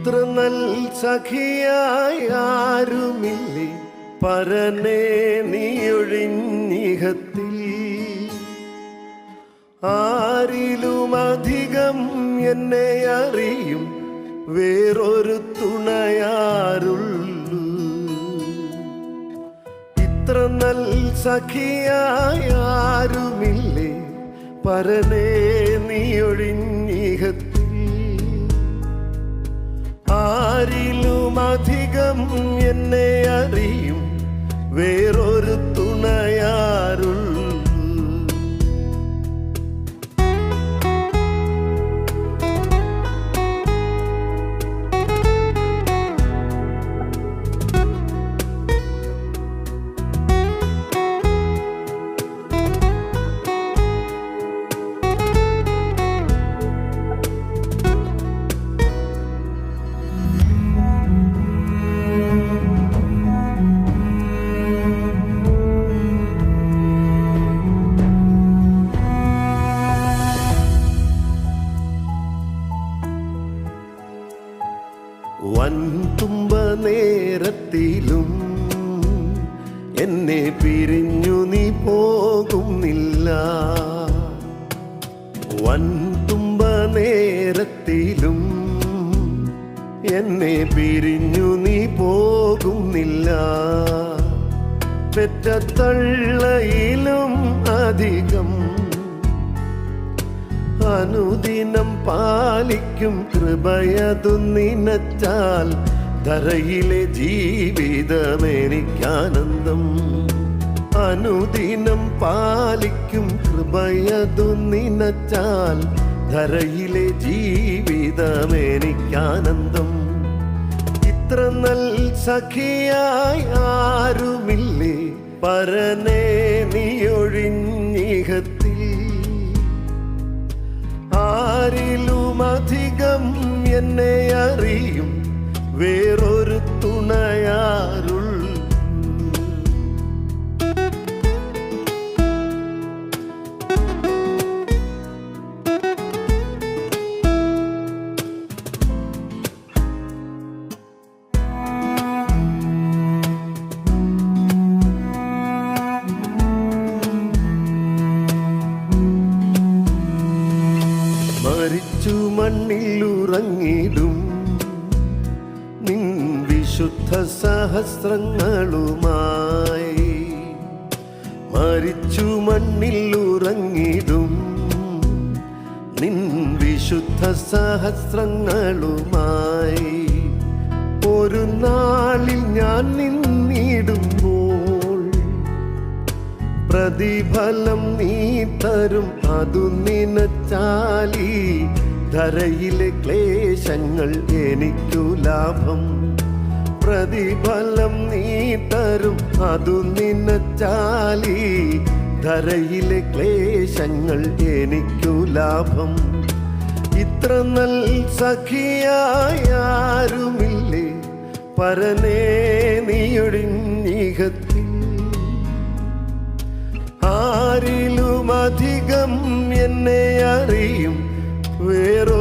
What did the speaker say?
ഇത്ര നൽ സഖിയായാരുമില്ലേ പരനെ നീയൊഴിഞ്ഞിഹത്തിൽ. ആരിലുമധികം എന്നെ അറിയും വേറൊരു തുണയാരുള്ളൂ. ഇത്ര നൽ സഖിയായാരുമില്ലേ പരനേ നീയൊഴിഞ്ഞിഹത്തിൽ ആരിലുമധികം എന്നെ അറിയും. വേറൊരു നേരത്തിലും എന്നെ പിരിഞ്ഞു നീ പോകുന്നില്ല. വൻ വൻതുമ്പ നേരത്തിലും എന്നെ പിരിഞ്ഞു നീ പോകുന്നില്ല. പെറ്റ തള്ളയിലും അധികം അനുദിനം പാലിക്കും കൃപയതു നിനച്ചാൽ ധരയിലെ ജീവിതം എനിക്കാനന്ദം അനുദിനം പാലിക്കും കൃപയതു നിനച്ചാൽ ധരയിലെ ജീവിതം എനിക്കാനന്ദം ഇത്ര നൽ സഖിയായി ആരുമില്ലേ? പരനെ നീയൊഴിഞ്ഞിഹത്തിൽ. ആരിലുമധികം എന്നെ അറിയും. വേറൊരു തുണയാരുൾ. മരിച്ചു മണ്ണിൽ വിശുദ്ധ സഹസ്രങ്ങളുമായി മരിച്ചു മണ്ണിൽ ഉറങ്ങിടും. നിൻ വിശുദ്ധ സഹസ്രങ്ങളുമായി ഒരു നാളിൽ ഞാൻ നിന്നിടുമ്പോൾ പ്രതിഫലം നീ തരും. അതു നിനച്ചാലി. ധരയിലെ ക്ലേശങ്ങൾ എനിക്കു ലാഭം പ്രതിഫലം നീ തരും. അതു നിനച്ചാലി ധരയിലെ ക്ലേശങ്ങൾ എനിക്കു ലാഭം. ഇത്ര നൽ സഖിയായാരുമില്ലേ പരനേ നീയൊഴിഞ്ഞിഹത്തിൽ ആരിലുമധികം എന്നെ അറിയും. വേറൊരു